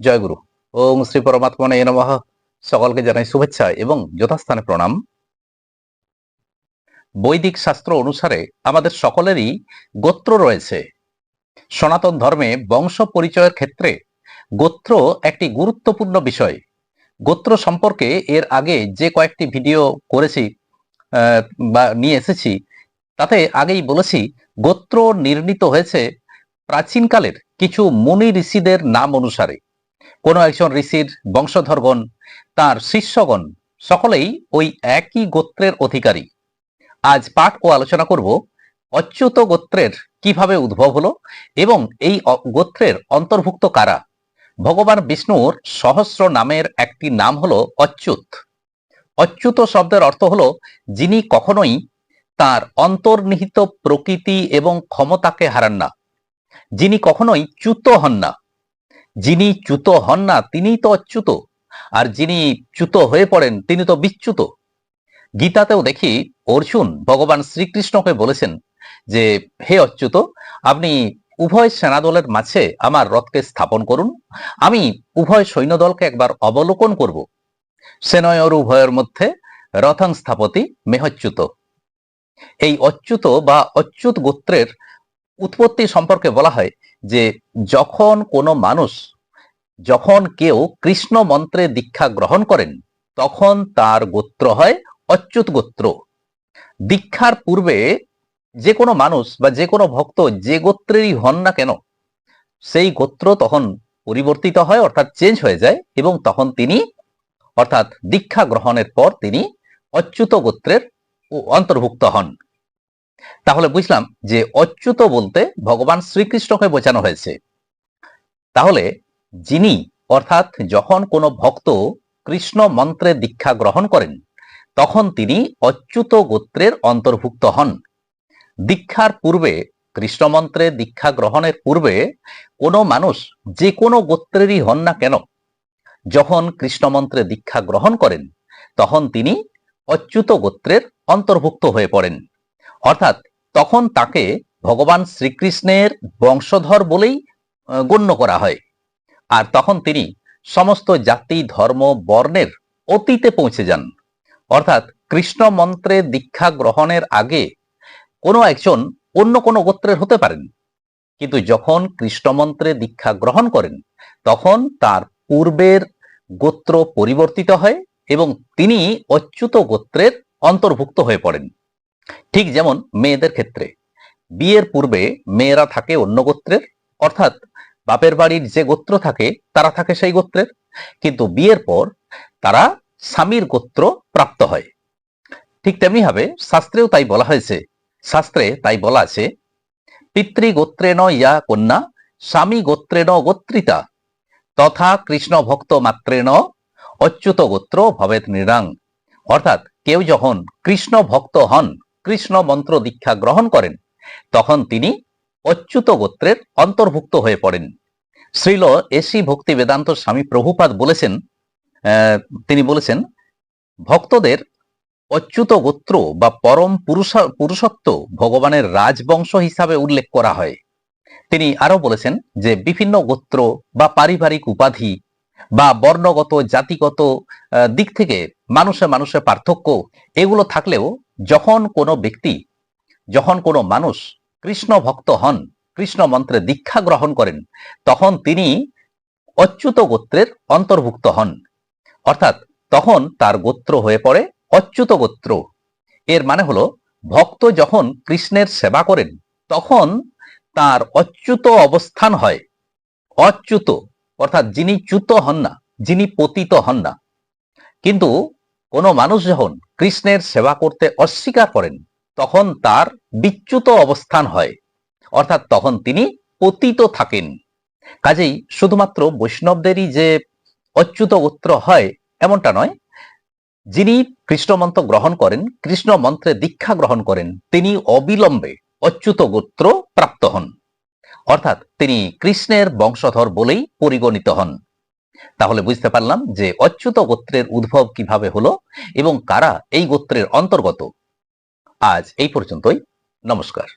জয়গুরু ওম শ্রী পরমাত্মনে নমঃ। সকলকে জানাই শুভেচ্ছা এবং যথাস্থানে প্রণাম। বৈদিক শাস্ত্র অনুসারে আমাদের সকলেরই গোত্র রয়েছে। সনাতন ধর্মে বংশ পরিচয়ের ক্ষেত্রে গোত্র একটি গুরুত্বপূর্ণ বিষয়। গোত্র সম্পর্কে এর আগে যে কয়েকটি ভিডিও করেছি বা নিয়ে এসেছি, তাতে আগেই বলেছি, গোত্র নির্ণীত হয়েছে প্রাচীনকালের কিছু মুনি ঋষিদের নাম অনুসারে। কোনো একজন ঋষির বংশধরগণ তার শিষ্যগণ, সকলেই ওই একই গোত্রের অধিকারী। আজ পাঠ ও আলোচনা করব, অচ্যুত গোত্রের কীভাবে উদ্ভব হলো এবং এই গোত্রের অন্তর্ভুক্ত কারা? ভগবান বিষ্ণুর সহস্র নামের একটি নাম হলো অচ্যুত। অচ্যুত শব্দের অর্থ হলো যিনি কখনোই তার অন্তর্নিহিত প্রকৃতি এবং ক্ষমতাকে হারান না। যিনি কখনোই চ্যুত হন না। যিনি চ্যুত হন না, তিনিই তো অচ্যুত। আর যিনি চ্যুত হয়ে পড়েন, তিনি তো বিচ্যুত। গীতাতেও দেখি অর্জুন ভগবান শ্রীকৃষ্ণকে বলেছেন যে, হে অচ্যুত, আপনি উভয় সেনাদলের মাঝে আমার রথকে স্থাপন করুন। আমি উভয় সৈন্যদলকে একবার অবলোকন করব। সেনয়র উভয়ের মধ্যে রথং স্থাপতি মেহচ্যুত। এই অচ্যুত বা অচ্যুত গোত্রের উৎপত্তি সম্পর্কে বলা হয় যে যখন কোনো মানুষ, যখন কেউ কৃষ্ণ মন্ত্রে দীক্ষা গ্রহণ করেন, তখন তার গোত্র হয় অচ্যুত গোত্র। দীক্ষার পূর্বে যে কোনো মানুষ বা যে কোনো ভক্ত যে গোত্রেরই হন না কেন, সেই গোত্র তখন পরিবর্তিত হয়, অর্থাৎ চেঞ্জ হয়ে যায় এবং তখন তিনি, অর্থাৎ দীক্ষা গ্রহণের পর তিনি অচ্যুত গোত্রের অন্তর্ভুক্ত হন। তাহলে বুঝলাম যে অচ্যুত বলতে ভগবান শ্রীকৃষ্ণকে বোঝানো হয়েছে। তাহলে যিনি অর্থাৎ যখন কোনো ভক্ত কৃষ্ণ মন্ত্রে দীক্ষা গ্রহণ করেন, তখন তিনি অচ্যুত গোত্রের অন্তর্ভুক্ত হন। দীক্ষার পূর্বে, কৃষ্ণ মন্ত্রে দীক্ষা গ্রহণের পূর্বে কোনো মানুষ যে কোনো গোত্রেরই হন না কেন, যখন কৃষ্ণ মন্ত্রে দীক্ষা গ্রহণ করেন, তখন তিনি অচ্যুত গোত্রের অন্তর্ভুক্ত হয়ে পড়েন। অর্থাৎ তখন তাকে ভগবান শ্রীকৃষ্ণের বংশধর বলেই গণ্য করা হয়। আর তখন তিনি সমস্ত জাতি, ধর্ম, বর্ণের অতীতে পৌঁছে যান। অর্থাৎ কৃষ্ণ মন্ত্রে দীক্ষা গ্রহণের আগে কোনো একজন অন্য কোনো গোত্রের হতে পারেন। কিন্তু যখন কৃষ্ণ মন্ত্রে দীক্ষা গ্রহণ করেন, তখন তার পূর্বের গোত্র পরিবর্তিত হয় এবং তিনি অচ্যুত গোত্রের অন্তর্ভুক্ত হয়ে পড়েন। ঠিক যেমন মেয়েদের ক্ষেত্রে। বিয়ের পূর্বে মেয়েরা থাকে অন্য গোত্রের, অর্থাৎ বাপের বাড়ির যে গোত্র থাকে, তারা থাকে সেই গোত্রের। কিন্তু বিয়ের পর তারা স্বামীর গোত্র প্রাপ্ত হয়। ঠিক তেমনি ভাবে শাস্ত্রেও তাই বলা হয়েছে। শাস্ত্রে তাই বলা আছে পিতৃগোত্রেণ ইয়া কন্যা স্বামী গোত্রেণ গোত্রিতা, তথা কৃষ্ণ ভক্ত মাত্রেণ অচ্যুত গোত্র ভবেত নিরাং অর্থাৎ কেউ যখন কৃষ্ণ ভক্ত হন কৃষ্ণ মন্ত্র দীক্ষা গ্রহণ করেন। তখন তিনি অচ্যুত গোত্রের অন্তর্ভুক্ত হয়ে পড়েন। শ্রীল এসি ভক্তি বেদান্ত স্বামী প্রভুপাদ বলেছেন তিনি বলেছেন, ভক্তদের অচ্যুত গোত্র বা পরম পুরুষ- পুরুষত্ব ভগবানের রাজবংশ হিসাবে উল্লেখ করা হয়। তিনি আরও বলেছেন যে বিভিন্ন গোত্র বা পারিবারিক উপাধি বা বর্ণগত, জাতিগত দিক থেকে মানুষে মানুষে পার্থক্য এগুলো থাকলেও যখন কোনো ব্যক্তি, যখন কোনো মানুষ কৃষ্ণ ভক্ত হন, কৃষ্ণ মন্ত্রে দীক্ষা গ্রহণ করেন, তখন তিনি অচ্যুত গোত্রের অন্তর্ভুক্ত হন। অর্থাৎ তখন তার গোত্র হয়ে পড়ে অচ্যুত গোত্র। এর মানে হলো, ভক্ত যখন কৃষ্ণের সেবা করেন, তখন তার অচ্যুত অবস্থান হয়। অচ্যুত, অর্থাৎ যিনি চ্যুত হন না, যিনি পতিত হন না। কিন্তু কোনো মানুষ যখন কৃষ্ণের সেবা করতে অস্বীকার করেন, তখন তার বিচ্যুত অবস্থান হয়। অর্থাৎ তখন তিনি পতিত থাকেন। কাজেই শুধুমাত্র বৈষ্ণবদেরই যে অচ্যুত গোত্র হয়, এমনটা নয়। যিনি কৃষ্ণ মন্ত্র গ্রহণ করেন, কৃষ্ণ মন্ত্রে দীক্ষা গ্রহণ করেন, তিনি অবিলম্বে অচ্যুত গোত্র প্রাপ্ত হন। অর্থাৎ তিনি কৃষ্ণের বংশধর বলেই পরিগণিত হন। তাহলে বুঝতে পারলাম যে অচ্যুত গোত্রের উদ্ভব কীভাবে হলো এবং কারা এই গোত্রের অন্তর্গত। আজ এই পর্যন্তই, নমস্কার।